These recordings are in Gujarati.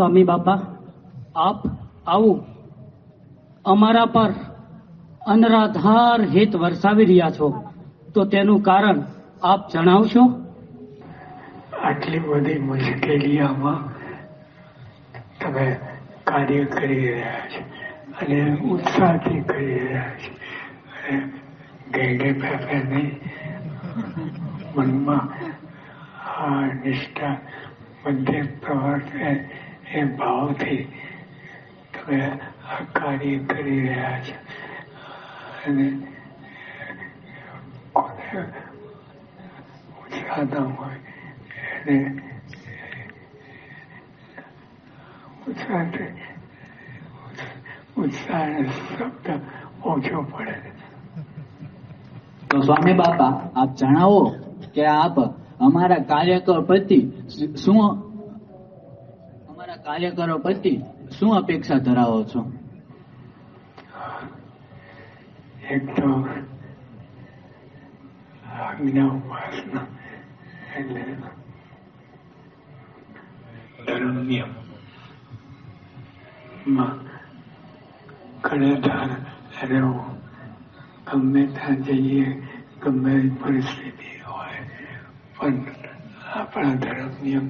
સ્વામી બાપા, આપ આવું. અમારા પર અનરાધાર હિત વરસાવી રહ્યા છો. તો તેનું કારણ આપ જણાવશો? આટલી બધી મુશ્કેલીઓમાં તમે કાર્ય કરી રહ્યા છો અને ઉત્સાહથી કરી રહ્યા છો. અને ફેફે નહીં મનમાં આ નિષ્ઠા બધે પ્રવર્તે એ ભાવથી તમે આ કાર્ય કરી રહ્યા છો. અને ઉત્સાહ હોય એને ઉત્સાહ ઉત્સાહ શબ્દ ઓછો પડે. તો સ્વામી બાપા, આપ જણાવો કે આપ અમારા કાર્યકર પ્રતિ શું કાર્યકરો પછી શું અપેક્ષા ધરાવો છો? એક તો ગમે ત્યાં જઈએ, ગમે પરિસ્થિતિ હોય, પણ આપણા ધર્મ નિયમ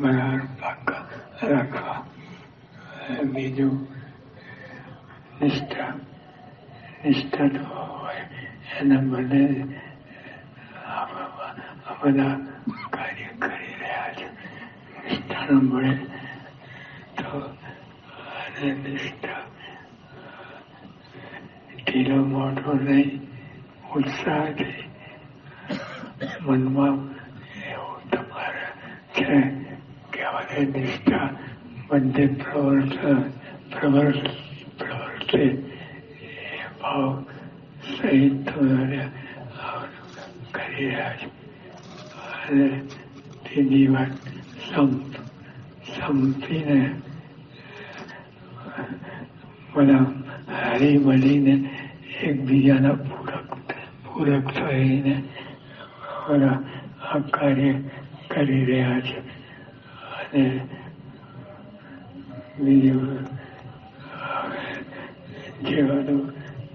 બરાબર રાખવા બીજું નિષ્ઠા નિષ્ઠા તો હોય એના મને બધા કાર્ય કરી રહ્યા છે નિષ્ઠા મળે તો અને નિષ્ઠા ઢીલો મોટો નહીં ઉત્સાહથી મનમાં એવું તમારે છે કે હવે નિષ્ઠા બધે પ્રવર્ત પ્રવર્ત પ્રવર્તે એ ભાવ સહિત તમારે કરી રહ્યા છો અને ત્રીજી વાત સંપ સંપીને બધા હરી મળીને એકબીજાના પૂરક પૂરક થઈને બધા આ કાર્ય કરી રહ્યા છે અને બીજું જે બધું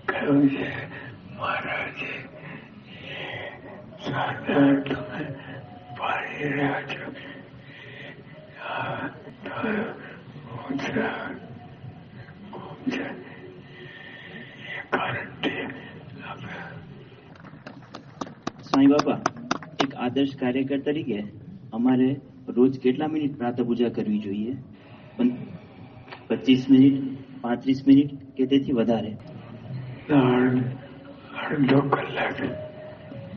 કહ્યું છે મહારાજે સરદાર તમે પાડી રહ્યા છો આ તમારો ઉત્સાહ ખૂબ છે એ કારણથી આપણે સ્વામી બાપા એક આદર્શ કાર્યકર તરીકે અમારે રોજ કેટલા મિનિટ પ્રાતઃ પૂજા કરવી જોઈએ? પચીસ મિનિટ, પાંત્રીસ મિનિટ કે તેથી વધારે? અડધો કલાક.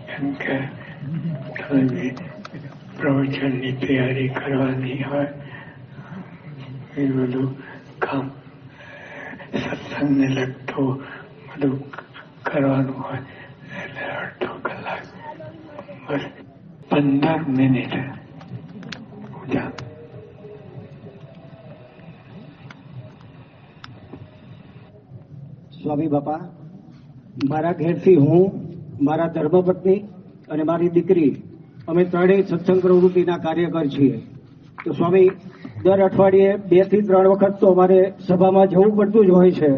કેમ કે પ્રવચનની તૈયારી કરવાની હોય, એ બધું કામ સત્સંગને લગતું બધું કરવાનું હોય, એટલે અડધો કલાક. પંદર મિનિટ. સ્વામી બાપા, મારા ઘેરથી હું, મારા ધર્મપત્ની અને મારી દીકરી, અમે ત્રણેય સત્સંગ પ્રવૃત્તિના કાર્યકર છીએ. તો સ્વામી, દર અઠવાડિયે બેથી ત્રણ વખત તો અમારે સભામાં જવું પડતું જ હોય છે.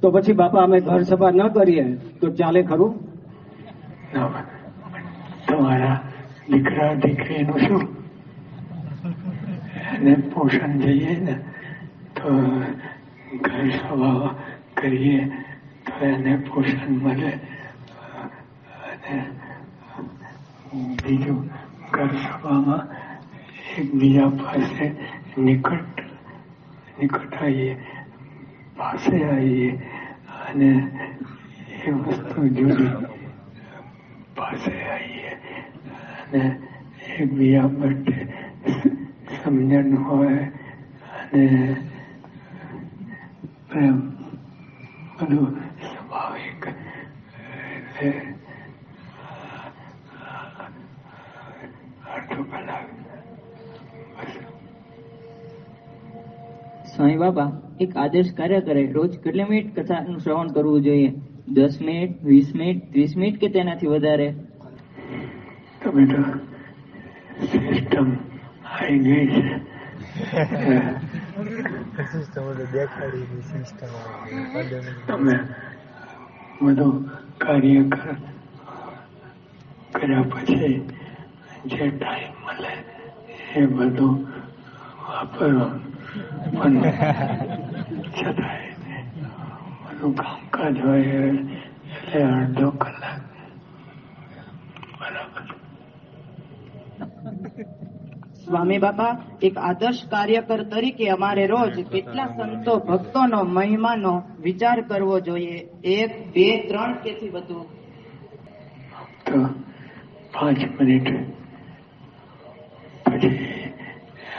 તો પછી બાપા, અમે ઘર સભા ન કરીએ, તો ચાલે ખરું? તમારા દીકરા, દીકરીનું શું? પોષણ જઈએ ને, તો ઘર સભા કરીએ તો એને પોષણ મળે અને બીજું ઘર સભામાં એકબીજા પાસે નિકટ નિકટ આવીએ પાસે આવીએ અને એ વસ્તુ જુદી પાસે આવીએ અને એકબીજા માટે સમજણ હોય અને પ્રેમ બધું સ્વાભાવિક સ્વામી બાપા એક આદર્શ કાર્યકરે રોજ કેટલી મિનિટ કથાનું શ્રવણ કરવું જોઈએ? દસ મિનિટ વીસ મિનિટ ત્રીસ મિનિટ કે તેનાથી વધારે? તમે તો સિસ્ટમ આવી ગઈ છે તમે બધું કાર્ય કર્યા પછી જે ટાઈમ મળે એ બધું વાપરો. પણ છતાંય બધું કામકાજ હોય એટલે અડધો કલાક. બરાબર. સ્વામી બાપા એક આદર્શ કાર્યકર તરીકે અમારે રોજ કેટલા સંતો ભક્તોનો મહિમાનો વિચાર કરવો જોઈએ. એક બે ત્રણ કેથી વધુ? પાંચ મિનિટ. પછી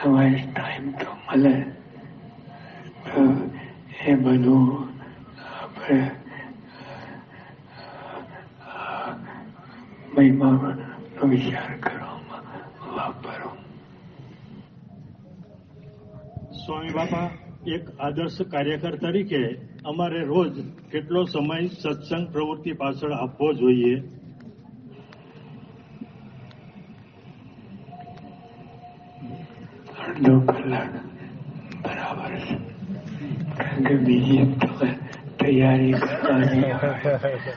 એમાં ટાઈમ તો મળે. તો એ બધું આપણે મહિમાનો વિચાર કરવામાં વાપરો સ્વામી બાપા એક આદર્શ કાર્યકર તરીકે અમારે રોજ કેટલો સમય સત્સંગ પ્રવૃત્તિ પાછળ આપવો જોઈએ? અડધો કલાક બરાબર. કારણ કે બીજી તૈયારી કરવાની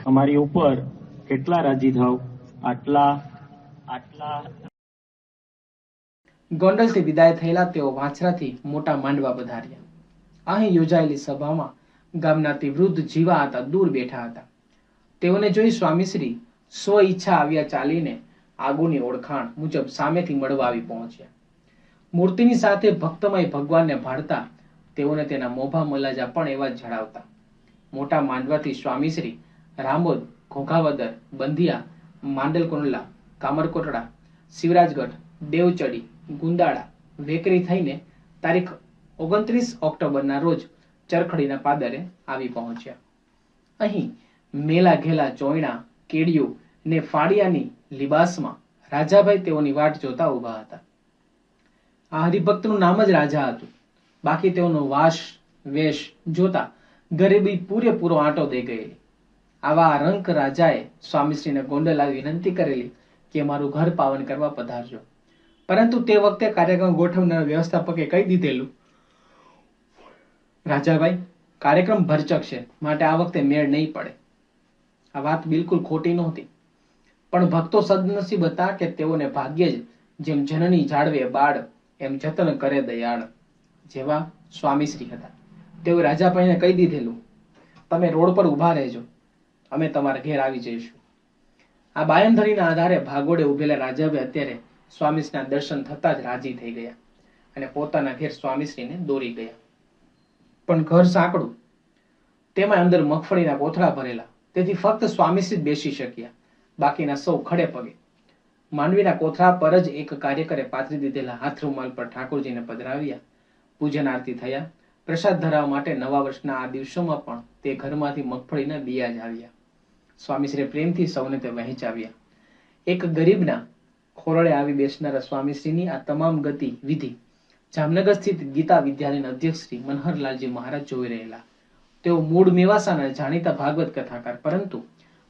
અમારી ઉપર કેટલા રાજી થાવ? આટલા આટલા ગોંડલથી વિદાય થયેલા તેઓ વાંછરાથી મોટા માંડવા પધાર્યા. અહીં યોજાયેલી સભામાં ગામના વૃદ્ધ જીવા હતા દૂર બેઠા હતા. તેઓને જોઈ સ્વામીશ્રી સ્વ ઈચ્છા આવ્યા ચાલીને આગોની ઓળખાણ મુજબ સામેથી મળવા આવી પહોંચ્યા. મૂર્તિની સાથે ભક્તમય ભગવાનને ભાળતા તેઓને તેના મોભા મલાજા પણ એવા જ જણાવતા. મોટા માંડવાથી સ્વામીશ્રી રામોદ, ઘોઘાવદર, બંધિયા, માંડલકોંડલા, કામરકોટડા, શિવરાજગઢ, દેવચડી ગુંદાળા વેકરી થઈને તારીખ ઓગણત્રીસ ઓક્ટોબરના રોજ ચરખડીના પાદરે આવી પહોંચ્યા. અહીં મેલા ઘેલા ચોયણા કેડિયું ને ફાડિયાની લિબાસમાં રાજાભાઈ તેઓની વાટ જોતા ઊભા હતા. આ હરિભક્તનું નામ જ રાજા હતું. બાકી તેઓનો વાસ, વેશ જોતા ગરીબી પૂરેપૂરો આંટો દઈ ગયેલી. આવા રંક રાજાએ સ્વામીશ્રીને ગોંડલ આવી વિનંતી કરેલી કે મારું ઘર પાવન કરવા પધારજો. પરંતુ તે વખતે કાર્યક્રમ ગોઠવનાર વ્યવસ્થાપકે કહી દીધેલું, રાજાભાઈ, કાર્યક્રમ ભરચક છે. માટે આ વખતે મેળ નહીં પડે. આ વાત બિલકુલ ખોટી નહોતી. પણ ભક્તો સદનસીબ હતા કે તેઓને ભાગ્યે જ જેમ જનની જાળવે બાળ, એમ જતન કરે દયાળ, જેવા સ્વામીશ્રી હતા. તેઓ રાજાભાઈને કહી દીધેલું, તમે રોડ પર ઊભા રહેજો. અમે તમારા ઘેર આવી જઈશું. આ બાયંધરીના આધારે ભાગોડે ઉભેલા રાજાભાઈ અત્યારે સ્વામીશ્રીના દર્શન થતા જ રાજી થઈ ગયા અને પોતાના ઘેર સ્વામીશ્રીને દોરી ગયા. પણ ઘર સાંકડું તેમાં અંદર મગફળીના કોથળા ભરેલા. તેથી ફક્ત સ્વામીશ્રી જ બેસી શક્યા. બાકીના સૌ ખડે પગે. માંડવીના કોથળા પર જ એક કાર્યકરે પાથરી દીધેલા હાથ રૂમાલ પર ઠાકોરજીને પધરાવ્યા. પૂજન આરતી થયા. પ્રસાદ ધરાવવા માટે નવા વર્ષના આ દિવસોમાં પણ તે ઘરમાંથી મગફળીના દિયા જ આવ્યા. સ્વામીશ્રી પ્રેમથી સૌને તે વહેંચાવ્યા. એક ગરીબના ખોરડે આવી બેસનારા સ્વામીશ્રીની આ તમામ ગતિ, વિધિ જામનગર સ્થિત ગીતા વિદ્યાલયના અધ્યક્ષ શ્રી મનહરલાલજી મહારાજ જોઈ રહેલા. તેઓ મૂળ મેવાસાના જાણીતા ભાગવત કથાકાર, પરંતુ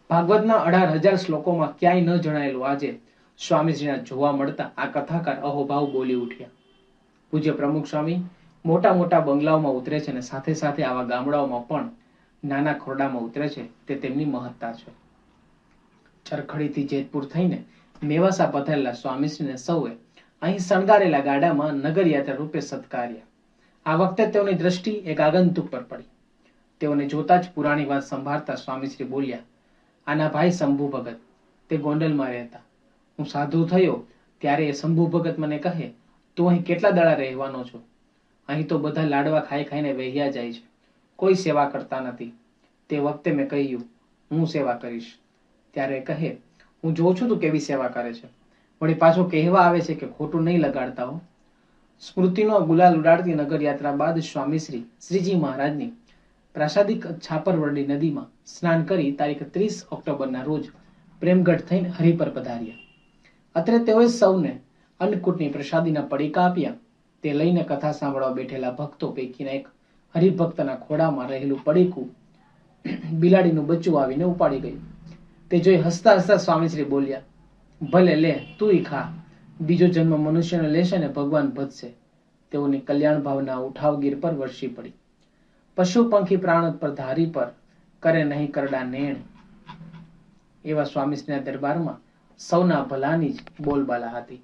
ભાગવતના અઢાર હજાર શ્લોકોમાં ક્યાંય ન જણાયેલું આજે સ્વામીજીના જોવા મળતા આ કથાકાર અહોભાવ બોલી ઉઠ્યા. પૂજ્ય પ્રમુખ સ્વામી મોટા મોટા બંગલાઓમાં ઉતરે છે અને સાથે સાથે આવા ગામડાઓમાં પણ નાના ખોરડામાં ઉતરે છે. તે તેમની મહત્તા છે. ચરખડીથી જેતપુર થઈને મેવાસા પધારેલા સ્વામીશ્રીને સૌએ અહીં શણગારેલા ગાડામાં નગરયાત્રા રૂપે સત્કાર્યા. આ વખતે તેઓની દ્રષ્ટિ એક આગંતુક પર પડી. તેઓને જોતા જ પુરાણી વાત સંભાળતા સ્વામીશ્રી બોલ્યા, આના ભાઈ શંભુ ભગત, તે ગોંડલમાં રહેતા. હું સાધુ થયો ત્યારે એ શંભુ ભગત મને કહે, તું અહીં કેટલા દાડા રહેવાનો છો? અહીં તો બધા લાડવા ખાઈ ખાઈને વહેયા જાય છે. કોઈ સેવા કરતા નથી. તે વખતે મેં કહ્યું, હું સેવા કરીશ. ત્યારે કહે હું જોઉં છું તું કેવી સેવા કરે છે. વળી પાછો કહેવા આવે છે કે ખોટું નહીં લગાડતા હો. સ્મૃતિનો ગુલાલ ઉડાડતી નગર યાત્રા બાદ સ્વામીશ્રી શ્રીજી મહારાજની પ્રાસાદિક છાપરવરડી નદીમાં સ્નાન કરી તારીખ ત્રીસ ઓક્ટોબરના રોજ પ્રેમગઢ થઈને હરિપર પધાર્યા. અત્રે તેઓએ સૌને અન્નકૂટની પ્રસાદીના પડીકા આપ્યા. તે લઈને કથા સાંભળવા બેઠેલા ભક્તો પૈકીના એક હરિભક્તના ખોડામાં રહેલું પડીકું બિલાડીનું બચ્ચું આવીને ઉપાડી ગયું. તે જોઈ હસતા હસતા સ્વામીશ્રી બોલ્યા, ભલે લે, તું ખા. બીજો જન્મ મનુષ્યને લેશે ને ભગવાન ભજશે. તેઓની કલ્યાણ ભાવના ઉઠાવગીર પર વર્ષી પડી. પશુ પંખી પ્રાણ પર ધારી પર કરે નહીં કરડા નેણ. એવા સ્વામીશ્રીના દરબારમાં સૌના ભલાની જ બોલબાલા હતી.